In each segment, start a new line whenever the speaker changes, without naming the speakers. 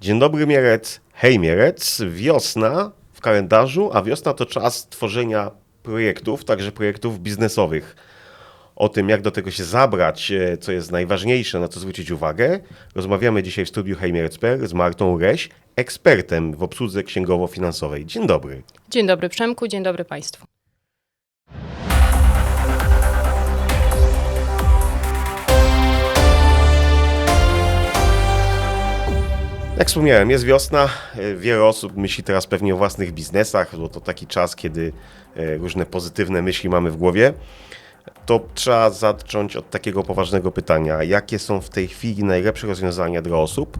Dzień dobry Mierec, hej Mierec, wiosna w kalendarzu, a wiosna to czas tworzenia projektów, także projektów biznesowych. O tym, jak do tego się zabrać, e, co jest najważniejsze, na co zwrócić uwagę, rozmawiamy dzisiaj w studiu Hejmierec.pl z Martą Reś, ekspertem w obsłudze księgowo-finansowej. Dzień dobry.
Dzień dobry Przemku, dzień dobry Państwu.
Jak wspomniałem, jest wiosna. e, Wiele osób myśli teraz pewnie o własnych biznesach, bo to taki czas, kiedy e, różne pozytywne myśli mamy w głowie. To trzeba zacząć od takiego poważnego pytania: jakie są w tej chwili najlepsze rozwiązania dla osób,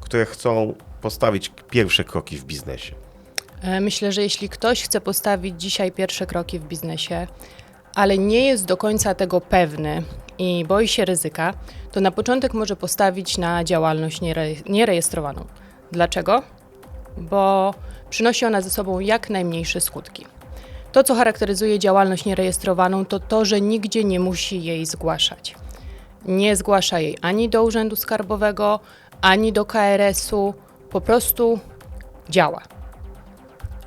które chcą postawić pierwsze kroki w biznesie?
E, Myślę, że jeśli ktoś chce postawić dzisiaj pierwsze kroki w biznesie, ale nie jest do końca tego pewny i boi się ryzyka, to na początek może postawić na działalność niere- nierejestrowaną. Dlaczego? Bo przynosi ona ze sobą jak najmniejsze skutki. To, co charakteryzuje działalność nierejestrowaną, to to, że nigdzie nie musi jej zgłaszać. Nie zgłasza jej ani do Urzędu Skarbowego, ani do KRS-u, po prostu działa.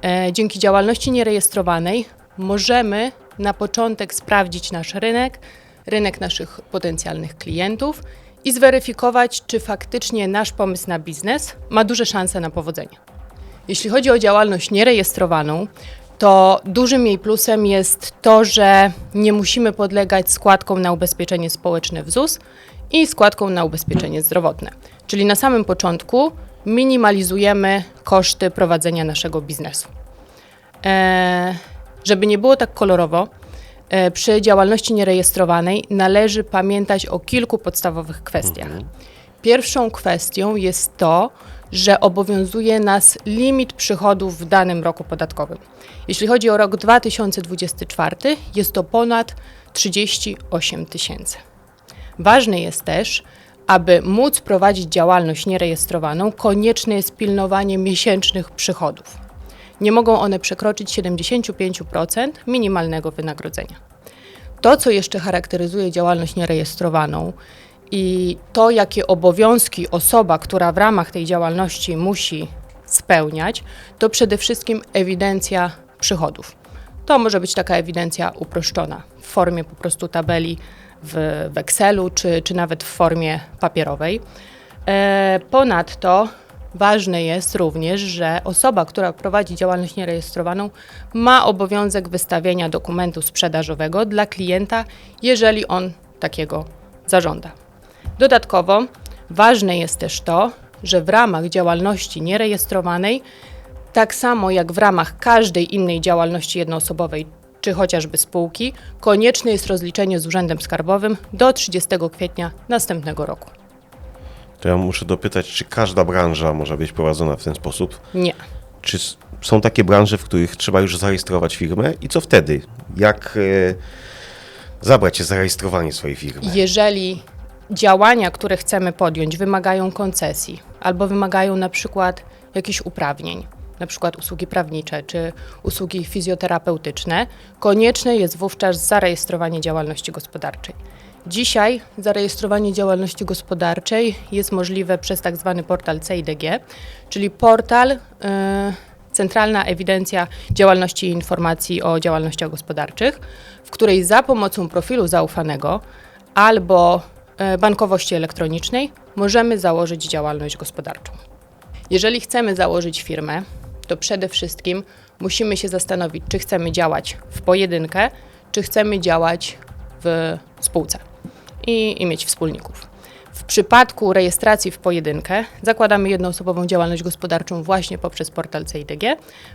E, Dzięki działalności nierejestrowanej możemy na początek sprawdzić nasz rynek, rynek naszych potencjalnych klientów i zweryfikować, czy faktycznie nasz pomysł na biznes ma duże szanse na powodzenie. Jeśli chodzi o działalność nierejestrowaną, to dużym jej plusem jest to, że nie musimy podlegać składkom na ubezpieczenie społeczne w ZUS i składkom na ubezpieczenie zdrowotne. Czyli na samym początku minimalizujemy koszty prowadzenia naszego biznesu. E, żeby nie było tak kolorowo, przy działalności nierejestrowanej należy pamiętać o kilku podstawowych kwestiach. Pierwszą kwestią jest to, że obowiązuje nas limit przychodów w danym roku podatkowym. Jeśli chodzi o rok 2024, jest to ponad 38 tysięcy. Ważne jest też, aby móc prowadzić działalność nierejestrowaną, konieczne jest pilnowanie miesięcznych przychodów. Nie mogą one przekroczyć 75% minimalnego wynagrodzenia. To, co jeszcze charakteryzuje działalność nierejestrowaną i to, jakie obowiązki osoba, która w ramach tej działalności musi spełniać, to przede wszystkim ewidencja przychodów. To może być taka ewidencja uproszczona w formie po prostu tabeli w, Excelu, czy, czy nawet w formie papierowej. E, ponadto ważne jest również, że osoba, która prowadzi działalność nierejestrowaną, ma obowiązek wystawienia dokumentu sprzedażowego dla klienta, jeżeli on takiego zażąda. Dodatkowo ważne jest też to, że w ramach działalności nierejestrowanej, tak samo jak w ramach każdej innej działalności jednoosobowej czy chociażby spółki, konieczne jest rozliczenie z Urzędem Skarbowym do 30 kwietnia następnego roku.
To ja muszę dopytać, czy każda branża może być prowadzona w ten sposób?
Nie.
Czy są takie branże, w których trzeba już zarejestrować firmę i co wtedy? Jak e, zabrać się zarejestrowanie swojej firmy?
Jeżeli działania, które chcemy podjąć, wymagają koncesji albo wymagają na przykład jakichś uprawnień, na przykład usługi prawnicze czy usługi fizjoterapeutyczne, konieczne jest wówczas zarejestrowanie działalności gospodarczej. Dzisiaj zarejestrowanie działalności gospodarczej jest możliwe przez tak zwany portal CIDG, czyli portal y, Centralna Ewidencja Działalności i Informacji o Działalnościach Gospodarczych, w której za pomocą profilu zaufanego albo e, bankowości elektronicznej możemy założyć działalność gospodarczą. Jeżeli chcemy założyć firmę, to przede wszystkim musimy się zastanowić, czy chcemy działać w pojedynkę, czy chcemy działać w spółce i, i mieć wspólników. W przypadku rejestracji w pojedynkę zakładamy jednoosobową działalność gospodarczą właśnie poprzez portal CIDG.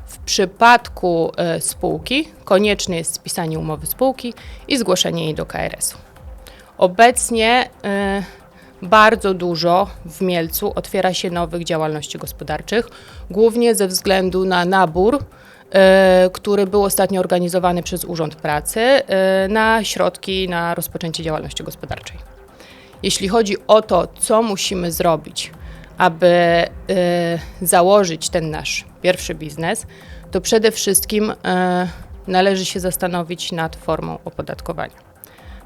W przypadku e, spółki konieczne jest spisanie umowy spółki i zgłoszenie jej do KRS-u. Obecnie e, bardzo dużo w Mielcu otwiera się nowych działalności gospodarczych, głównie ze względu na nabór, który był ostatnio organizowany przez Urząd Pracy e, na środki na rozpoczęcie działalności gospodarczej. Jeśli chodzi o to, co musimy zrobić, aby e, założyć ten nasz pierwszy biznes, to przede wszystkim e, należy się zastanowić nad formą opodatkowania.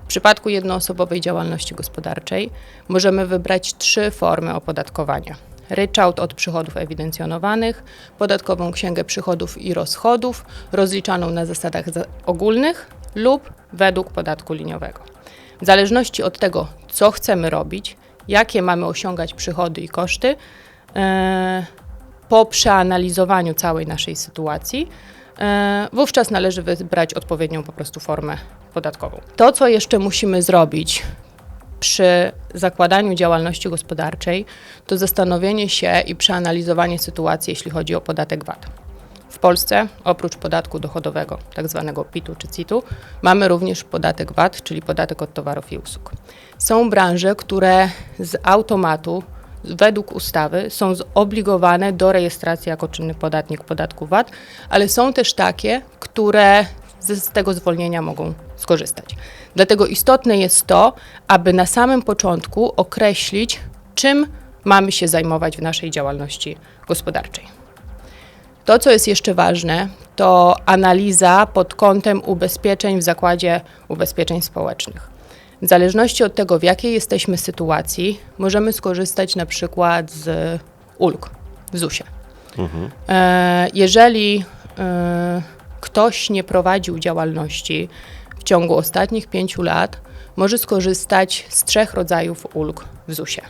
W przypadku jednoosobowej działalności gospodarczej możemy wybrać trzy formy opodatkowania. Ryczałt od przychodów ewidencjonowanych, podatkową księgę przychodów i rozchodów, rozliczaną na zasadach za- ogólnych lub według podatku liniowego. W zależności od tego, co chcemy robić, jakie mamy osiągać przychody i koszty, e, po przeanalizowaniu całej naszej sytuacji, e, wówczas należy wybrać odpowiednią po prostu formę podatkową. To, co jeszcze musimy zrobić przy zakładaniu działalności gospodarczej, to zastanowienie się i przeanalizowanie sytuacji, jeśli chodzi o podatek VAT. W Polsce, oprócz podatku dochodowego, tak zwanego PIT-u czy CIT-u, mamy również podatek VAT, czyli podatek od towarów i usług. Są branże, które z automatu, według ustawy, są zobligowane do rejestracji jako czynny podatnik podatku VAT, ale są też takie, które z, tego zwolnienia mogą skorzystać. Dlatego istotne jest to, aby na samym początku określić, czym mamy się zajmować w naszej działalności gospodarczej. To, co jest jeszcze ważne, to analiza pod kątem ubezpieczeń w zakładzie ubezpieczeń społecznych. W zależności od tego, w jakiej jesteśmy sytuacji, możemy skorzystać na przykład z ulg w ZUS-ie. E, jeżeli e, ktoś nie prowadził działalności w ciągu ostatnich pięciu lat, może skorzystać z trzech rodzajów ulg w ZUS-ie.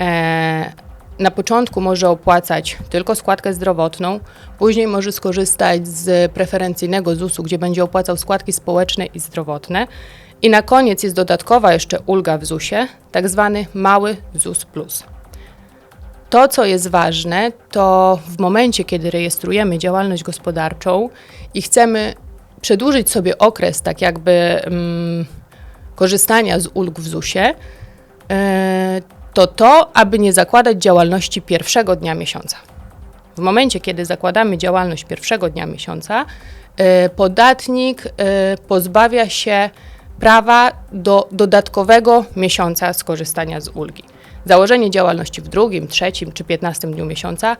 E, na początku może opłacać tylko składkę zdrowotną, później może skorzystać z preferencyjnego ZUS-u, gdzie będzie opłacał składki społeczne i zdrowotne. I na koniec jest dodatkowa jeszcze ulga w ZUS-ie, tak zwany mały ZUS Plus. To, co jest ważne, to w momencie, kiedy rejestrujemy działalność gospodarczą i chcemy przedłużyć sobie okres, tak jakby mm, korzystania z ulg w ZUS-ie, e, to to, aby nie zakładać działalności pierwszego dnia miesiąca. W momencie, kiedy zakładamy działalność pierwszego dnia miesiąca, e, podatnik e, pozbawia się prawa do dodatkowego miesiąca skorzystania z ulgi. Założenie działalności w drugim, trzecim czy piętnastym dniu miesiąca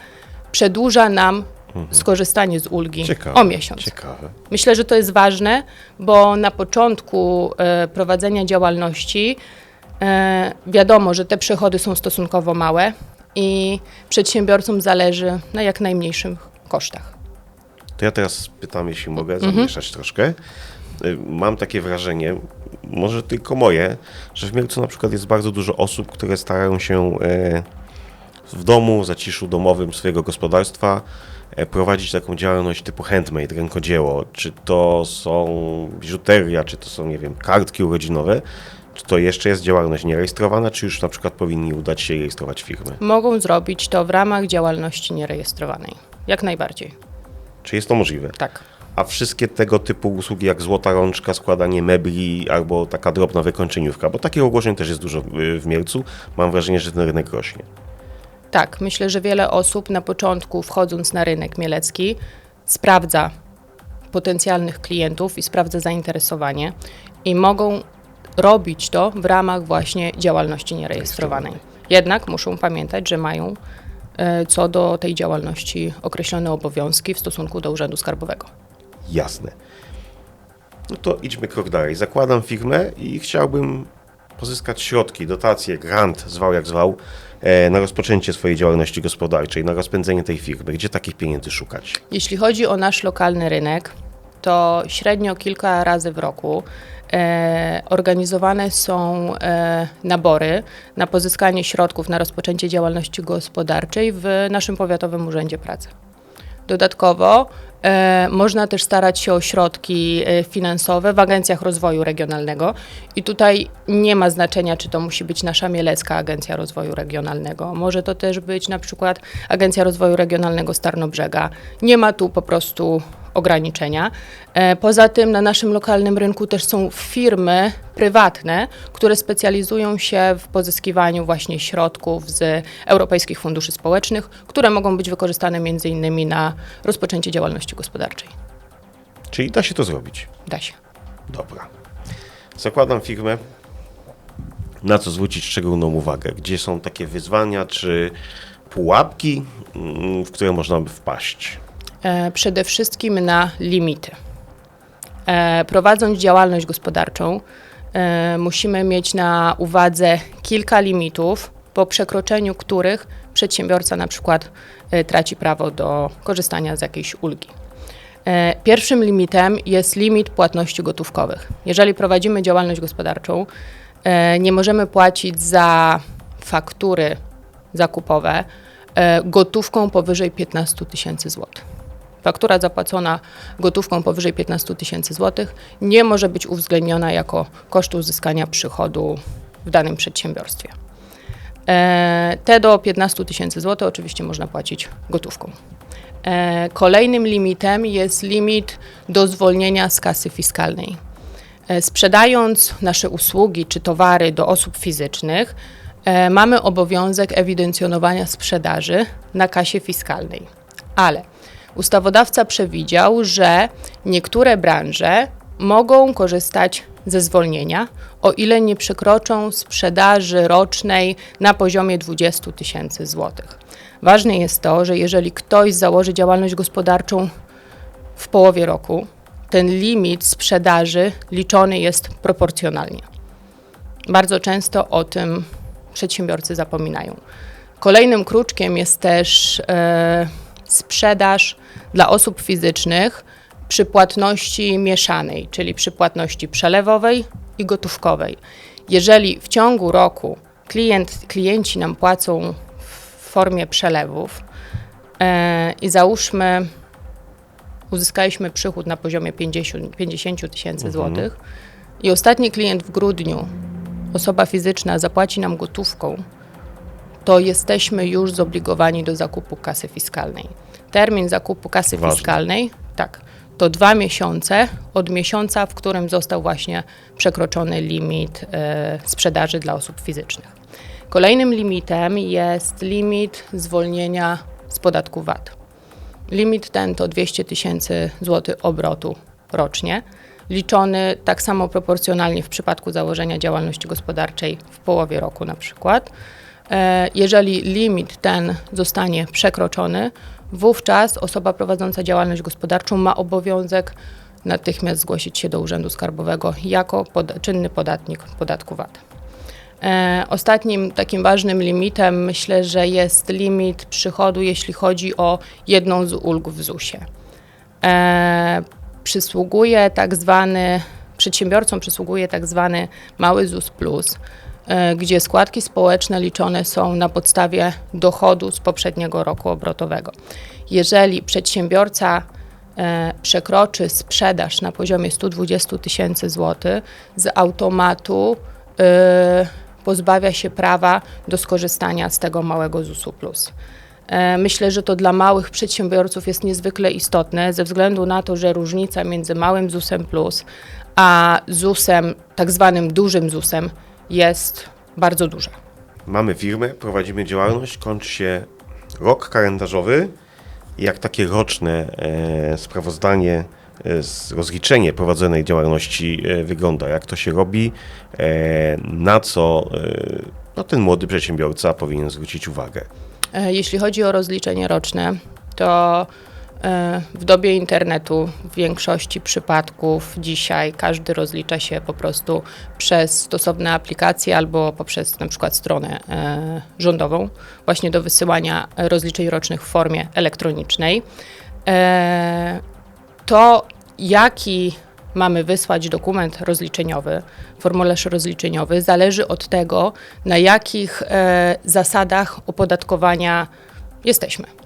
przedłuża nam skorzystanie z ulgi
Ciekawe.
o miesiąc.
Ciekawe.
Myślę, że to jest ważne, bo na początku e, prowadzenia działalności e, wiadomo, że te przychody są stosunkowo małe i przedsiębiorcom zależy na jak najmniejszych kosztach.
To ja teraz pytam, jeśli mogę zamieszać troszkę. Y, Mam takie wrażenie, może tylko moje, że w Mielcu na przykład jest bardzo dużo osób, które starają się e, w domu, w zaciszu domowym swojego gospodarstwa e, prowadzić taką działalność typu handmade, rękodzieło. Czy to są biżuteria, czy to są, nie wiem, kartki urodzinowe. Czy to jeszcze jest działalność nierejestrowana, czy już na przykład powinni udać się rejestrować firmy?
Mogą zrobić to w ramach działalności nierejestrowanej. Jak najbardziej.
Czy jest to możliwe?
Tak.
A wszystkie tego typu usługi jak złota rączka, składanie mebli albo taka drobna wykończeniówka, bo takich ogłoszeń też jest dużo w Mielcu, mam wrażenie, że ten rynek rośnie.
Tak, myślę, że wiele osób na początku, wchodząc na rynek mielecki, sprawdza potencjalnych klientów i sprawdza zainteresowanie i mogą robić to w ramach właśnie działalności nierejestrowanej. Jednak muszą pamiętać, że mają e, co do tej działalności określone obowiązki w stosunku do Urzędu Skarbowego.
Jasne. No to idźmy krok dalej. Zakładam firmę i chciałbym pozyskać środki, dotacje, grant, zwał jak zwał, e, na rozpoczęcie swojej działalności gospodarczej, na rozpędzenie tej firmy. Gdzie takich pieniędzy szukać?
Jeśli chodzi o nasz lokalny rynek, to średnio kilka razy w roku e, organizowane są e, nabory na pozyskanie środków na rozpoczęcie działalności gospodarczej w naszym Powiatowym Urzędzie Pracy. Dodatkowo można też starać się o środki e, finansowe w agencjach rozwoju regionalnego i tutaj nie ma znaczenia, czy to musi być nasza Mielecka Agencja Rozwoju Regionalnego. Może to też być na przykład Agencja Rozwoju Regionalnego Starnobrzega. Nie ma tu po prostu ograniczenia. E, Poza tym na naszym lokalnym rynku też są firmy prywatne, które specjalizują się w pozyskiwaniu właśnie środków z europejskich funduszy społecznych, które mogą być wykorzystane między innymi na rozpoczęcie działalności gospodarczej.
Czyli da się to zrobić.
Da się.
Dobra. Zakładam firmę. Na co zwrócić szczególną uwagę? Gdzie są takie wyzwania czy pułapki, mm, w które można by wpaść?
E, przede wszystkim na limity. E, prowadząc działalność gospodarczą, e, musimy mieć na uwadze kilka limitów, po przekroczeniu których przedsiębiorca na przykład traci prawo do korzystania z jakiejś ulgi. Pierwszym limitem jest limit płatności gotówkowych. Jeżeli prowadzimy działalność gospodarczą, nie możemy płacić za faktury zakupowe gotówką powyżej 15 tysięcy złotych. Faktura zapłacona gotówką powyżej 15 tysięcy złotych nie może być uwzględniona jako koszt uzyskania przychodu w danym przedsiębiorstwie. E, Te do 15 tysięcy złotych oczywiście można płacić gotówką. E, Kolejnym limitem jest limit do zwolnienia z kasy fiskalnej. E, Sprzedając nasze usługi czy towary do osób fizycznych, mamy obowiązek ewidencjonowania sprzedaży na kasie fiskalnej. Ale ustawodawca przewidział, że niektóre branże mogą korzystać ze zwolnienia, o ile nie przekroczą sprzedaży rocznej na poziomie 20 tysięcy złotych. Ważne jest to, że jeżeli ktoś założy działalność gospodarczą w połowie roku, ten limit sprzedaży liczony jest proporcjonalnie. Bardzo często o tym przedsiębiorcy zapominają. Kolejnym kruczkiem jest też e, sprzedaż dla osób fizycznych przy płatności mieszanej, czyli przy płatności przelewowej i gotówkowej. Jeżeli w ciągu roku klient, klienci nam płacą w formie przelewów e, i załóżmy uzyskaliśmy przychód na poziomie 50 50 tysięcy złotych i ostatni klient w grudniu, osoba fizyczna zapłaci nam gotówką, to jesteśmy już zobligowani do zakupu kasy fiskalnej. Termin zakupu kasy
Ważne.
fiskalnej, tak, to dwa miesiące od miesiąca, w którym został właśnie przekroczony limit e, sprzedaży dla osób fizycznych. Kolejnym limitem jest limit zwolnienia z podatku VAT. Limit ten to 200 tysięcy złotych obrotu rocznie, liczony tak samo proporcjonalnie w przypadku założenia działalności gospodarczej w połowie roku na przykład. E, Jeżeli limit ten zostanie przekroczony, wówczas osoba prowadząca działalność gospodarczą ma obowiązek natychmiast zgłosić się do Urzędu Skarbowego jako poda- czynny podatnik podatku VAT. E, Ostatnim takim ważnym limitem myślę, że jest limit przychodu, jeśli chodzi o jedną z ulg w ZUS-ie. E, przysługuje tak zwany, przedsiębiorcom przysługuje tak zwany mały ZUS Plus, gdzie składki społeczne liczone są na podstawie dochodu z poprzedniego roku obrotowego. Jeżeli przedsiębiorca e, przekroczy sprzedaż na poziomie 120 tysięcy złotych, z automatu e, pozbawia się prawa do skorzystania z tego małego ZUS-u plus. E, Myślę, że to dla małych przedsiębiorców jest niezwykle istotne, ze względu na to, że różnica między małym ZUS-em plus a ZUS-em, tak zwanym dużym ZUS-em, jest bardzo duża.
Mamy firmę, prowadzimy działalność, kończy się rok kalendarzowy. Jak takie roczne e, sprawozdanie, e, z rozliczenie prowadzonej działalności e, wygląda? Jak to się robi? E, na co e, no, ten młody przedsiębiorca powinien zwrócić uwagę?
E, Jeśli chodzi o rozliczenie roczne, to w dobie internetu w większości przypadków dzisiaj każdy rozlicza się po prostu przez stosowne aplikacje albo poprzez na przykład stronę e, rządową, właśnie do wysyłania rozliczeń rocznych w formie elektronicznej. E, To jaki mamy wysłać dokument rozliczeniowy, formularz rozliczeniowy, zależy od tego, na jakich e, zasadach opodatkowania jesteśmy.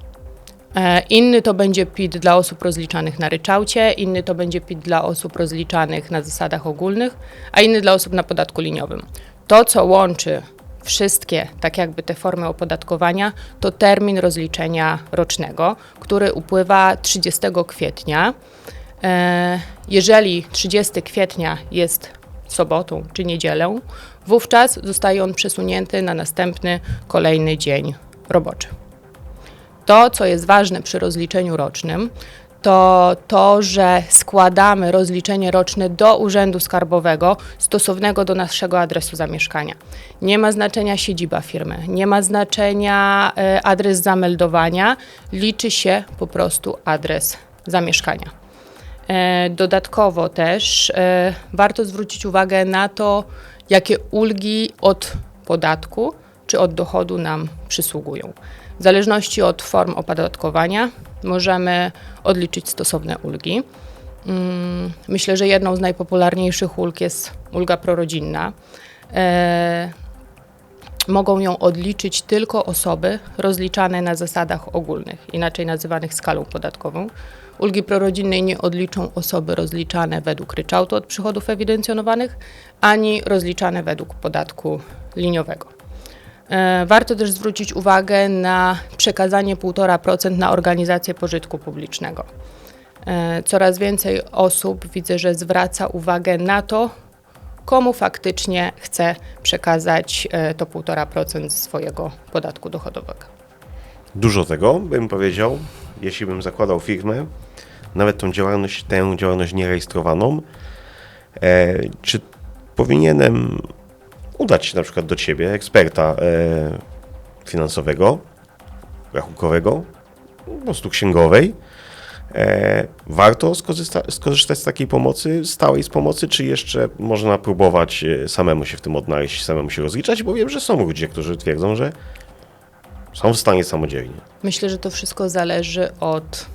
E, Inny to będzie PIT dla osób rozliczanych na ryczałcie, inny to będzie PIT dla osób rozliczanych na zasadach ogólnych, a inny dla osób na podatku liniowym. To, co łączy wszystkie, tak jakby te formy opodatkowania, to termin rozliczenia rocznego, który upływa 30 kwietnia. E, Jeżeli 30 kwietnia jest sobotą czy niedzielą, wówczas zostaje on przesunięty na następny kolejny dzień roboczy. To, co jest ważne przy rozliczeniu rocznym, to to, że składamy rozliczenie roczne do Urzędu Skarbowego stosownego do naszego adresu zamieszkania. Nie ma znaczenia siedziba firmy, nie ma znaczenia e, adres zameldowania, liczy się po prostu adres zamieszkania. E, Dodatkowo też e, warto zwrócić uwagę na to, jakie ulgi od podatku czy od dochodu nam przysługują. W zależności od form opodatkowania możemy odliczyć stosowne ulgi. Mm, Myślę, że jedną z najpopularniejszych ulg jest ulga prorodzinna. E, mogą ją odliczyć tylko osoby rozliczane na zasadach ogólnych, inaczej nazywanych skalą podatkową. Ulgi prorodzinnej nie odliczą osoby rozliczane według ryczałtu od przychodów ewidencjonowanych, ani rozliczane według podatku liniowego. E, Warto też zwrócić uwagę na przekazanie 1,5% na organizację pożytku publicznego. E, Coraz więcej osób widzę, że zwraca uwagę na to, komu faktycznie chce przekazać e, to 1,5% swojego podatku dochodowego.
Dużo tego, bym powiedział, jeśli bym zakładał firmę, nawet tą działalność, tę działalność nierejestrowaną, czy powinienem udać się na przykład do Ciebie, eksperta e, finansowego, rachunkowego, po prostu księgowej, e, warto skorzysta, skorzystać z takiej pomocy, stałej z pomocy, czy jeszcze można próbować e, samemu się w tym odnaleźć, samemu się rozliczać, bo wiem, że są ludzie, którzy twierdzą, że są w stanie samodzielnie.
Myślę, że to wszystko zależy od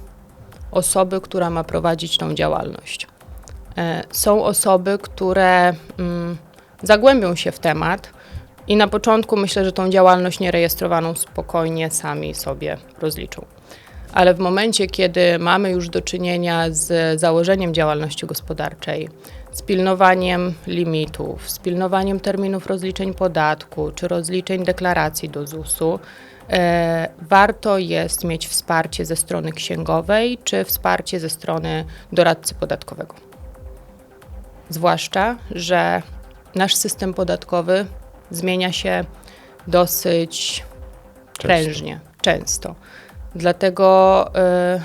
osoby, która ma prowadzić tą działalność. E, Są osoby, które mm, zagłębią się w temat i na początku myślę, że tą działalność nierejestrowaną spokojnie sami sobie rozliczą. Ale w momencie, kiedy mamy już do czynienia z założeniem działalności gospodarczej, z pilnowaniem limitów, z pilnowaniem terminów rozliczeń podatku czy rozliczeń deklaracji do ZUS-u, e, warto jest mieć wsparcie ze strony księgowej czy wsparcie ze strony doradcy podatkowego. Zwłaszcza, że nasz system podatkowy zmienia się dosyć prężnie, często. Dlatego y,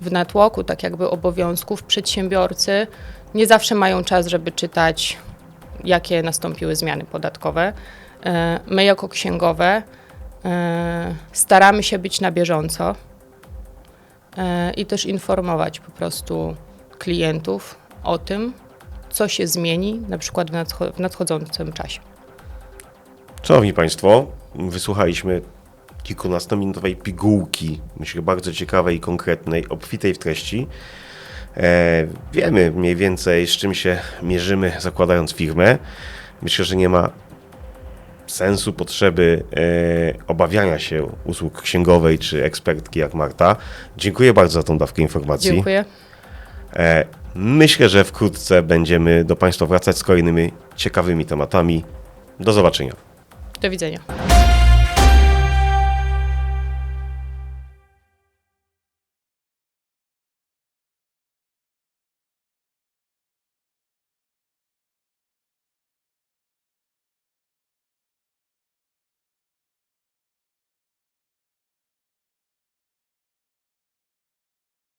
w natłoku, tak jakby obowiązków, przedsiębiorcy nie zawsze mają czas, żeby czytać, jakie nastąpiły zmiany podatkowe. Y, My, jako księgowe, y, staramy się być na bieżąco i też informować po prostu klientów o tym, co się zmieni, na przykład w, nadcho- w nadchodzącym czasie.
Szanowni Państwo, wysłuchaliśmy kilkunastominutowej pigułki, myślę bardzo ciekawej, konkretnej, obfitej w treści. E, wiemy mniej więcej, z czym się mierzymy, zakładając firmę. Myślę, że nie ma sensu, potrzeby e, obawiania się usług księgowej czy ekspertki jak Marta. Dziękuję bardzo za tą dawkę informacji.
Dziękuję.
E, myślę, że wkrótce będziemy do Państwa wracać z kolejnymi ciekawymi tematami. Do zobaczenia.
Do widzenia.